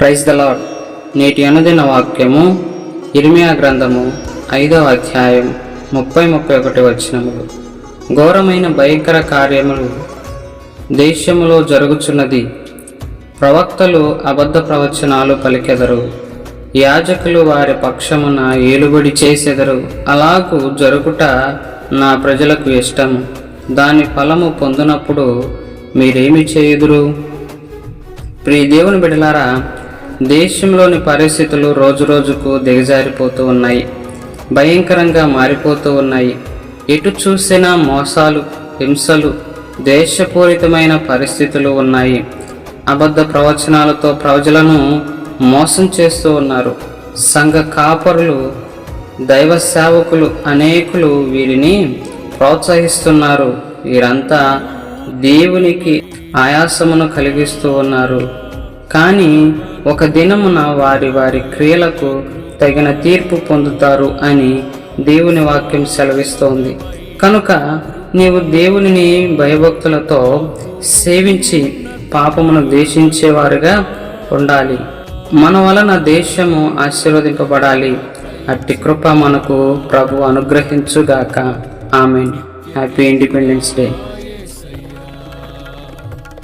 Praise the lord నేటి అనుదిన వాక్యము ఇర్మియా గ్రంథము ఐదవ అధ్యాయం ముప్పై ముప్పై ఒకటి వచ్చినములు ఘోరమైన భయంకర కార్యములు దేశములో జరుగుచున్నది. ప్రవక్తలు అబద్ధ ప్రవచనాలు పలికెదరు. యాజకులు వారి పక్షమున ఏలుబడి చేసెదరు. అలాగూ జరుగుట నా ప్రజలకు ఇష్టం. దాని ఫలము పొందినప్పుడు మీరేమి చేయుదురు? ప్రియ దేవుని బిడలారా దేశంలోని పరిస్థితులు రోజురోజుకు దిగజారిపోతూ ఉన్నాయి భయంకరంగా మారిపోతూ ఉన్నాయి. ఎటు చూసినా మోసాలు హింసలు దేశపూరితమైన పరిస్థితులు ఉన్నాయి. అబద్ధ ప్రవచనాలతో ప్రజలను మోసం చేస్తూ ఉన్నారు. సంఘ కాపరులు దైవ సేవకులు అనేకులు వీరిని ప్రోత్సహిస్తున్నారు. వీరంతా దేవునికి ఆయాసమును కలిగిస్తూ ఉన్నారు. కానీ ఒక దినమున వారి వారి క్రియలకు తగిన తీర్పు పొందుతారు అని దేవుని వాక్యం సెలవిస్తోంది. కనుక నీవు దేవునిని భయభక్తులతో సేవించి పాపమును దేశించేవారుగా ఉండాలి. మన వలన దేశము ఆశీర్వదింపబడాలి. అట్టి కృప మనకు ప్రభు అనుగ్రహించుగాక. ఆమె హ్యాపీ ఇండిపెండెన్స్ డే.